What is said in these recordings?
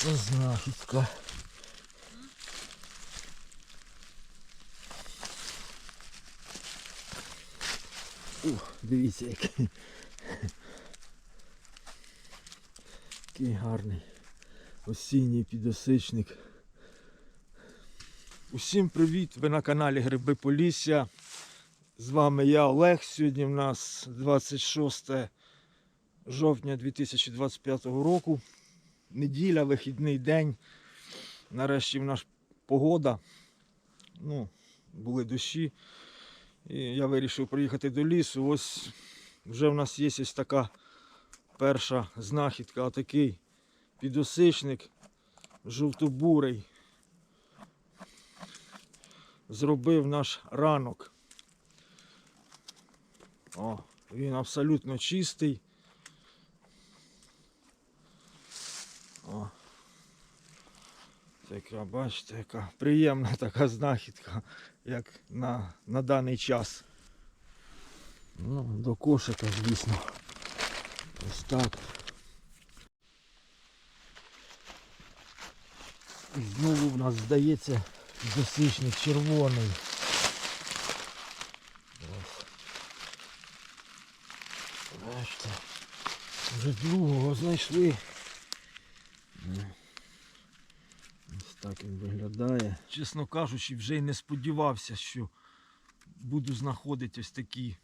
Це знахідка. О, дивіться який. Який гарний осінній підосичник. Усім привіт! Ви на каналі Гриби Полісся. З вами я Олег. Сьогодні в нас 26 жовтня 2025 року. Неділя, вихідний день. Нарешті в нас погода. Ну, були дощі. І я вирішив приїхати до лісу. Ось вже в нас є ось така перша знахідка, отакий підосичник жовтобурий. Зробив наш ранок. О, він абсолютно чистий. О. Така, бачите, яка приємна така знахідка, як на, на даний час. Ну, до кошика, звісно. Ось так. І знову в нас здається досичник червоний. Ось. Бачите, вже другого знайшли. Ну. Ось так він виглядає. Чесно кажучи, вже й не сподівався, що буду знаходити ось такі.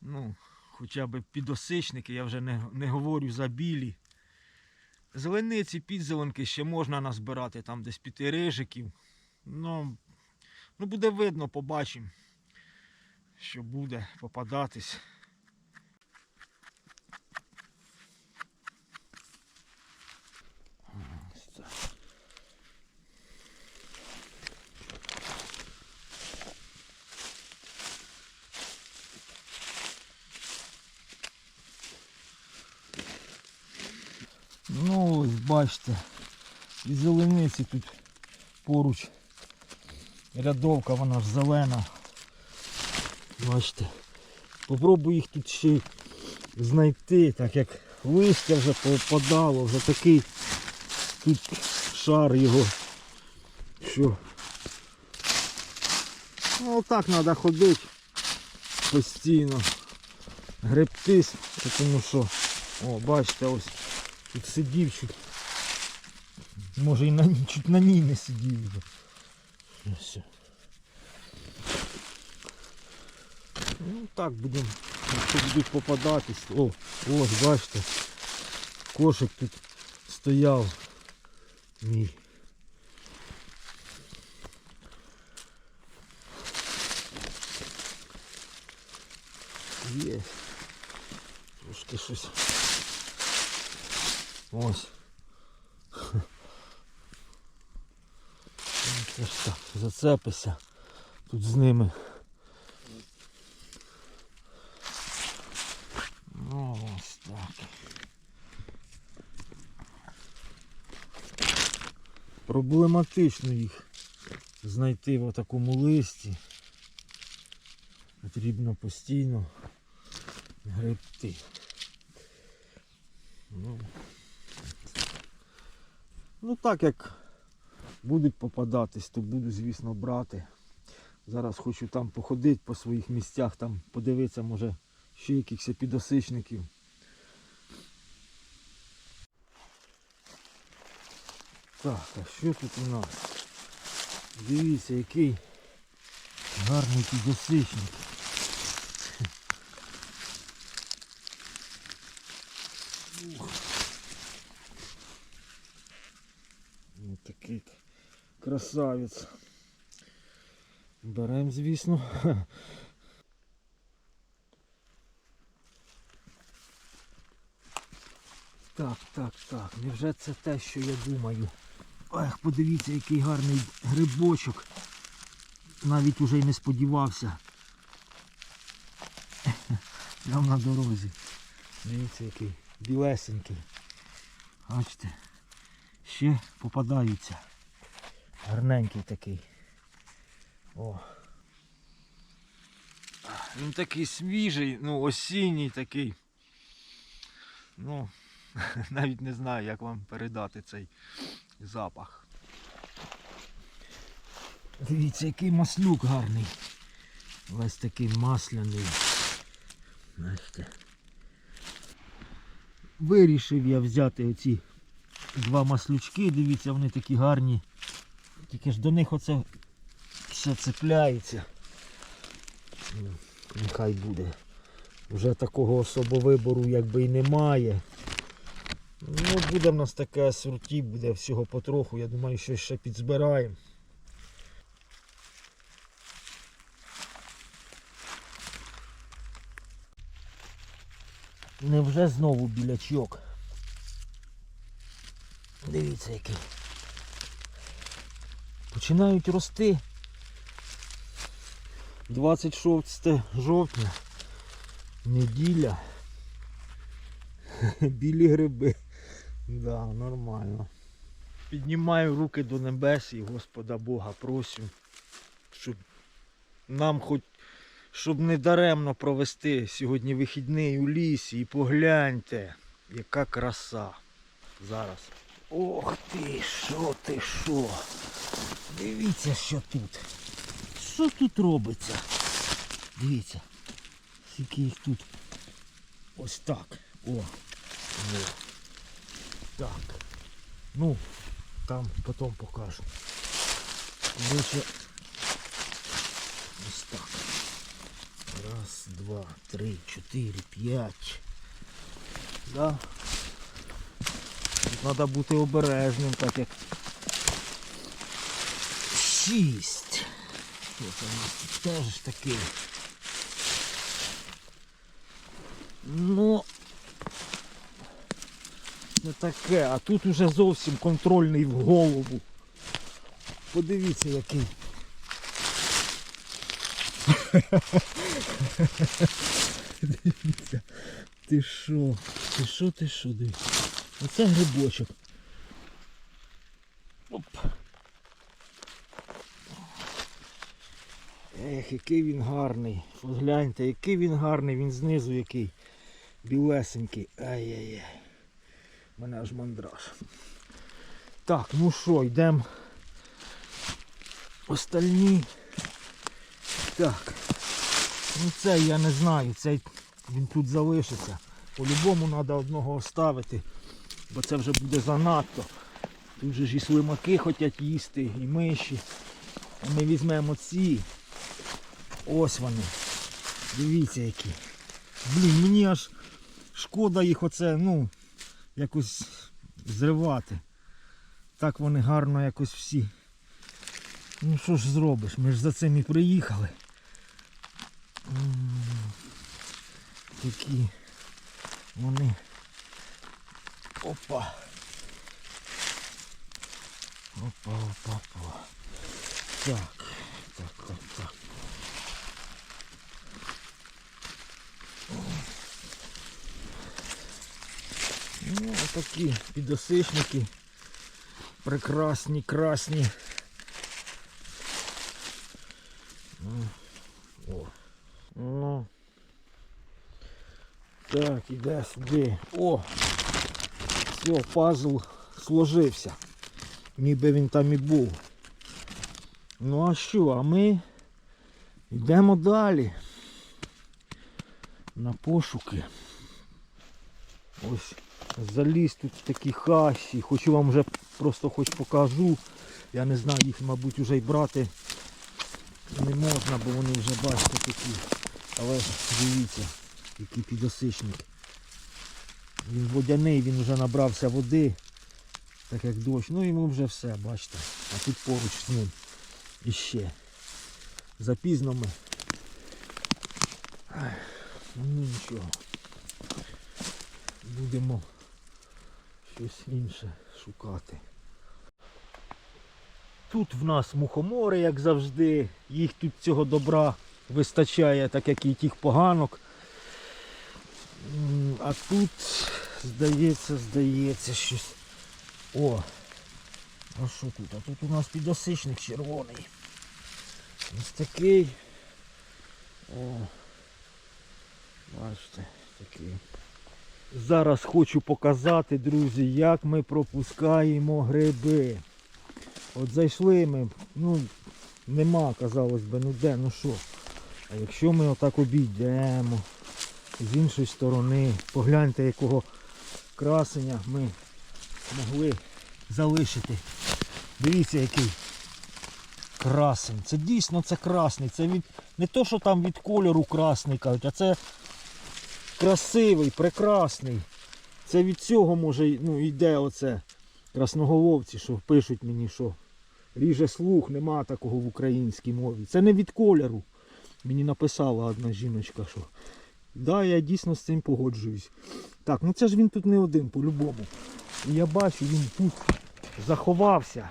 Ну, хоча б підосичники, я вже не, не говорю за білі. Зелениці, підзеленки ще можна назбирати там десь піти рижиків. Ну, ну буде видно, побачимо, що буде попадатись. Ну ось бачите, і зелениці тут поруч. Рядовка вона ж зелена. Бачите. Попробую їх тут ще знайти, так як листя вже попадало, вже такий тут шар його. Що? Ну отак треба ходити постійно. Гребтись, тому що, о, бачите, ось Тут сидів чуть. Може і на, ній- чуть на ній не сидів. вже. Ну все. Ну так будемо. Якщо будуть попадатись. О, ось бачите. Кошик тут стояв. Мій. Є. Трошки щось. Ось. Це ж так, зацепися тут з ними. Ну, ось так. Проблематично їх знайти в такому листі. Потрібно постійно гребти. Ну, Ну так як будуть попадатись, то буду, звісно, брати. Зараз хочу там походити по своїх місцях, там подивитися, може, ще якихось підосичників. Так, а що тут у нас? Дивіться, який гарний підосичник. Ух. Ось такий красавець. Беремо, звісно. Так, так, так. Невже це те, що я думаю? Ех, подивіться, який гарний грибочок. Навіть уже й не сподівався. Прямо на дорозі. Дивіться, який білесенький. Бачите, ще попадаються. Гарненький такий. О. Він такий свіжий, ну осінній такий. Ну, Навіть не знаю, як вам передати цей запах. Дивіться, який маслюк гарний. Весь такий масляний. Бачите. Вирішив я взяти оці два маслючки, дивіться, вони такі гарні. Тільки ж до них оце все цепляється. Ну, Нехай буде. Вже такого особо вибору якби і немає. Ну, буде в нас таке асорті, буде всього потроху. Я думаю, що ще підзбираємо. Невже знову білячок? Дивіться який. Починають рости. 26 жовтня. Неділя. Білі гриби. Да, нормально. Піднімаю руки до небес і Господа Бога просю, щоб нам хоч щоб не даремно провести сьогодні вихідний у лісі і погляньте, яка краса зараз. Ох ти, що ти, що? Дивіться, що тут. Що тут робиться? Дивіться. Скільки їх тут. Ось так. О. О. Так. Ну, там потім покажу. Короче, ось так. Раз, два, три, чотири, п'ять. Да. Тут треба бути обережним, так як. Шість. Це у тут теж такий. Ну не таке, а тут уже зовсім контрольний в голову. Подивіться який. Дивіться. Ти що? Ти що, ти що, дивіться? Оце грибочок. Оп. Ех, який він гарний. Погляньте, який він гарний, він знизу який. Білесенький. Ай-яй-яй. У мене аж мандраж. Так, ну що, йдемо. Остальні. Так. Ну цей я не знаю, цей він тут залишиться. По-любому треба одного оставити, бо це вже буде занадто. Тут же ж і слимаки хочуть їсти, і миші. А ми візьмемо ці. Ось вони. Дивіться які. Блін, мені аж шкода їх оце, ну, якось зривати. Так вони гарно якось всі. Ну що ж зробиш? Ми ж за цим і приїхали. Такі вони. Опа. Опа, опа, опа. Так, так, так, так. Ну, такі підосичники. Прекрасні, красні. Ну, О. Ну. Так, іде сюди. О! Все, пазл сложився. Ніби він там і був. Ну а що, а ми йдемо далі. На пошуки. Ось заліз тут в такі хащі. Хочу вам вже просто хоч покажу. Я не знаю, їх, мабуть, вже й брати не можна, бо вони вже бачите такі. Але дивіться, який підосичник. Він водяний, він вже набрався води, так як дощ. Ну йому вже все, бачите. А тут поруч з ним іще. Запізно ми. Ну нічого. Будемо щось інше шукати. Тут в нас мухомори, як завжди. Їх тут цього добра вистачає, так як і тих поганок. А тут, здається, здається, щось. О! А що тут? А тут у нас підосичник червоний. Ось такий. О. Бачите, такий. Зараз хочу показати, друзі, як ми пропускаємо гриби. От зайшли ми, ну, нема, казалось би, ну де, ну що. А якщо ми отак обійдемо з іншої сторони, погляньте, якого красення ми змогли залишити. Дивіться, який красень. Це дійсно це красний. Це від не то, що там від кольору красний кажуть, а це красивий, прекрасний. Це від цього може ну, йде оце красноголовці, що пишуть мені, що ріже слух, нема такого в українській мові. Це не від кольору. Мені написала одна жіночка, що да, я дійсно з цим погоджуюсь. Так, ну це ж він тут не один по-любому. Я бачу, він тут заховався.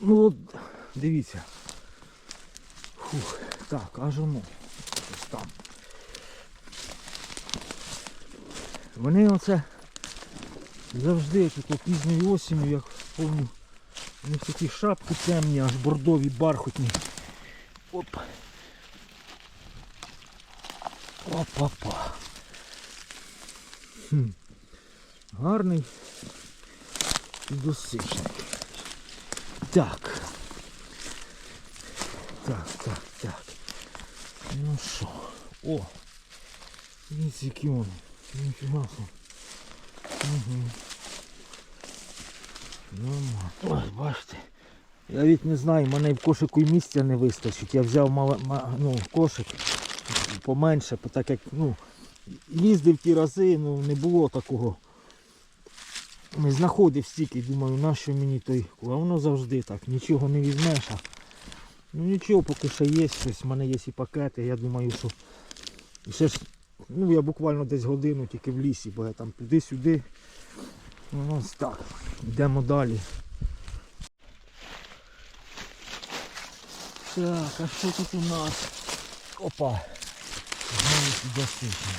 Ну от, дивіться. Фух, так, аж воно. Ось там. Вони оце завжди тут пізньою осінню, як помню, у них такі шапки темні, аж бордові, бархатні. Оп. Опа-па. Хм. Гарний і досичний. Так. Так, так, так. Ну що? О! Дивіться, які вони. Ніфіга собі. Угу. Нормально. Ой, бачите. Я від не знаю, мене в кошику й місця не вистачить. Я взяв мало, ну, кошик поменше, так як ну, їздив ті рази, ну не було такого. Не знаходив стільки, думаю, нащо мені той. А воно завжди так, нічого не візьмеш. А... Ну нічого, поки ще є щось, в мене є і пакети, я думаю, що ще ж, ну я буквально десь годину тільки в лісі, бо я там туди-сюди. Ну, ось так. Йдемо далі. Так, а що тут у нас? Опа. Підосичний.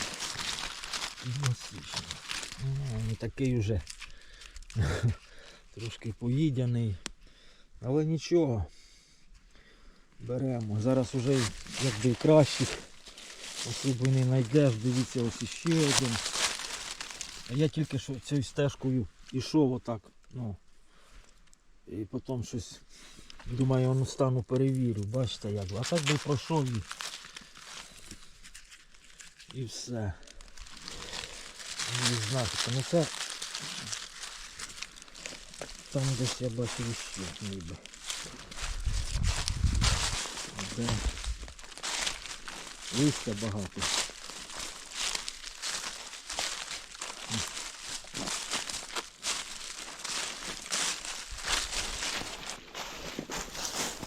Підосичний. Ну, не такий уже трошки поїдяний. Але нічого. Беремо. Зараз уже якби кращих особи не знайдеш. Дивіться, ось іще один. А я тільки що цією стежкою ішов отак. Ну, і потім щось думаю, ну стану перевірю. Бачите як. А так би пройшов і, і все. Не знаю, тому це там десь я бачив ще ніби. Де? Листя багато.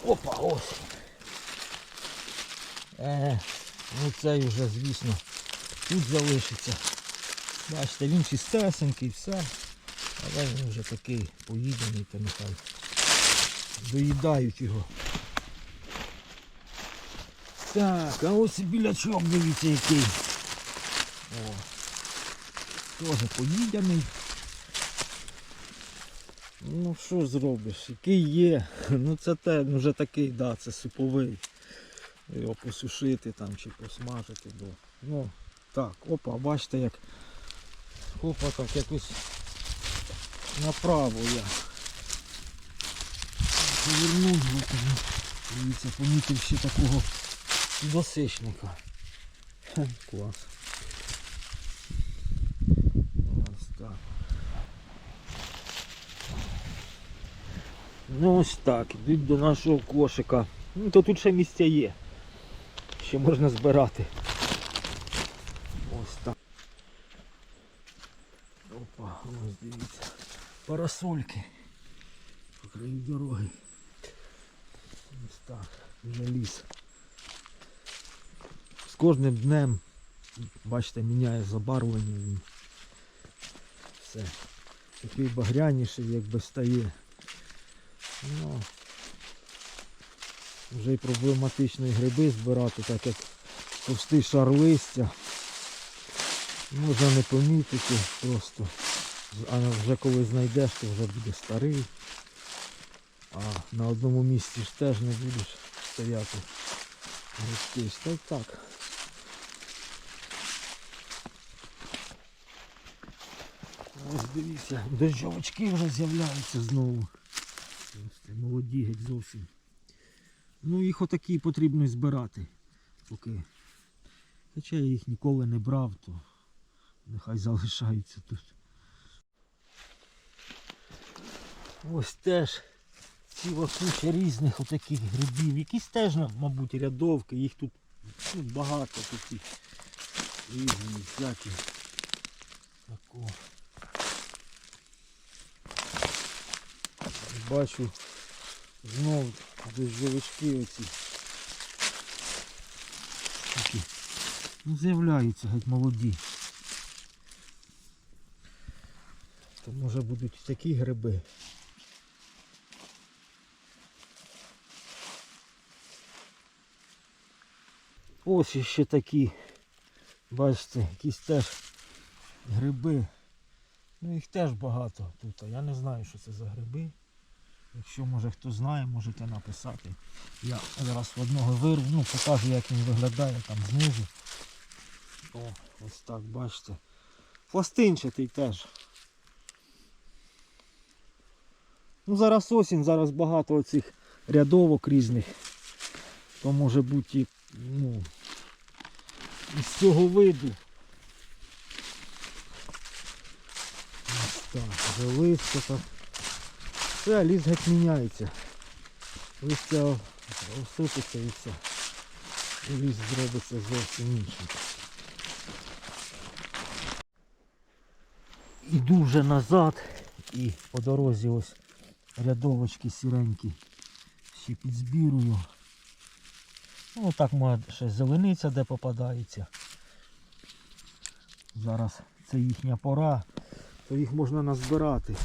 Опа, ось. Е, ну цей вже, звісно, тут залишиться. Бачите, він чистесенький, все. Але він вже такий поїдений, то нехай доїдають його. Так, а ось і білячок, дивіться який. О, теж поїдений. Ну що зробиш, який є. Ну це те, вже такий, да, це суповий. Його посушити там чи посмажити. Бо. Ну так, опа, бачите як. Опа так якось направо я. Повернув. Дивіться, помітив ще такого досичника. Клас. Ось так. Ну ось так, йдуть до нашого кошика. Ну то тут ще місця є. Ще можна збирати. Ось так. Опа, ось дивіться. Парасольки. По краю дороги. Ось так. Вже ліс. З кожним днем, бачите, міняє забарвлення він. Все. Такий багряніший якби стає. Ну, вже й проблематично і гриби збирати, так як товстий шар листя. Можна не помітити просто. А вже коли знайдеш, то вже буде старий. А на одному місці ж теж не будеш стояти. Грибки. Та й так. Ось дивіться, дощовички вже з'являються знову. Молоді геть зовсім. Ну їх отакі потрібно збирати. Поки. Хоча я їх ніколи не брав, то нехай залишаються тут. Ось теж ціла куча різних отаких грибів. Якісь теж, мабуть, рядовки, їх тут ну, багато їх різні, всякі. Тако. Бачу знов дощовички оці. Такі. Ну, з'являються геть молоді. То може будуть такі гриби. Ось іще такі, бачите, якісь теж гриби. Ну їх теж багато тут. Я не знаю, що це за гриби. Якщо може хто знає, можете написати. Я зараз в одного вирву, ну покажу як він виглядає там знизу. О, ось так, бачите. Пластинчатий теж. Ну зараз осінь, зараз багато оцих рядовок різних. То може бути і, ну, із цього виду. Ось так, вже листя так. Все, ліс геть міняється. Листя осипеться і все. І ліс зробиться зовсім іншим. Іду вже назад і по дорозі ось рядовочки сіренькі ще підзбірую. Ну так може ще зелениця де попадається. Зараз це їхня пора, то їх можна назбирати.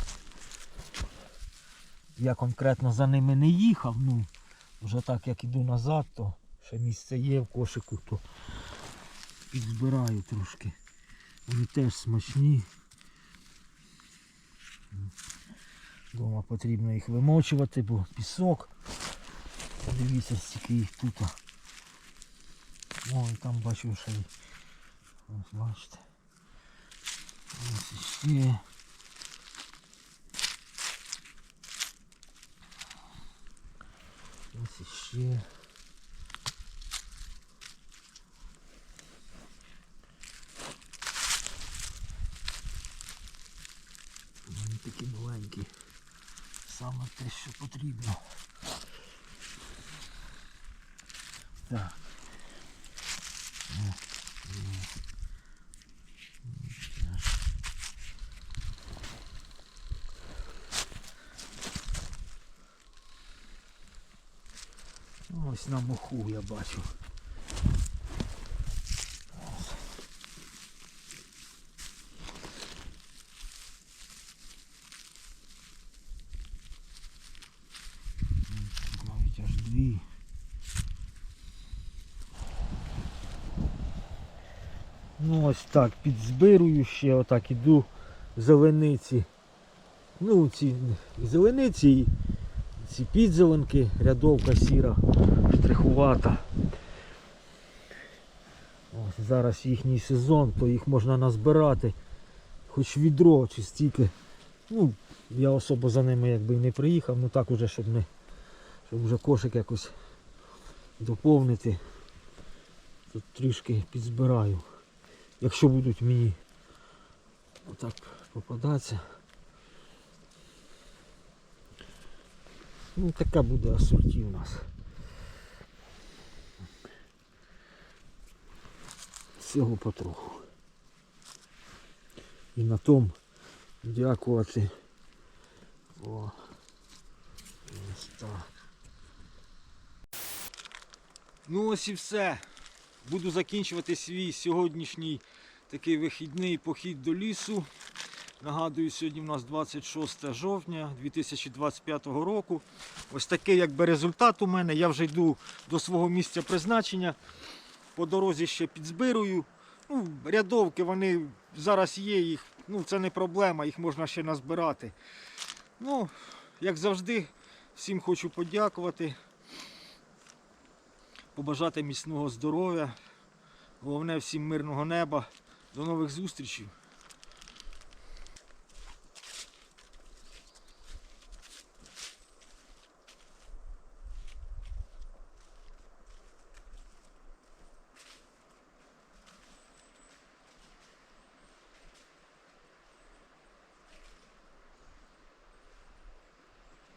Я конкретно за ними не їхав, ну вже так як іду назад, то ще місце є в кошику, то підзбираю трошки. Вони теж смачні. Дома потрібно їх вимочувати, бо пісок. Подивіться, стільки їх тут. О, і там бачу ще й. Ось бачите. Ось іще. Ось іще. Вони такі маленькі. Саме те, що потрібно. Так. Ось на моху я бачу. Навіть аж дві. Ну ось так, підзбирую ще, отак іду зелениці. Ну ці зелениці і ці підзеленки, рядовка сіра, штрихувата. Ось зараз їхній сезон, то їх можна назбирати. Хоч відро чи стільки. Ну, я особо за ними якби і не приїхав, ну так уже, щоб не щоб вже кошик якось доповнити. Тут трішки підзбираю. Якщо будуть мені отак попадатися. Ну така буде асорті у нас. Всього потроху. І на тому дякувати. О, ось. Ну ось і все. Буду закінчувати свій сьогоднішній такий вихідний похід до лісу. Нагадую, сьогодні в нас 26 жовтня 2025 року. Ось такий якби результат у мене. Я вже йду до свого місця призначення. По дорозі ще підзбирую. Ну, рядовки вони зараз є, їх, ну це не проблема, їх можна ще назбирати. Ну, як завжди, всім хочу подякувати, побажати міцного здоров'я. Головне всім мирного неба. До нових зустрічей.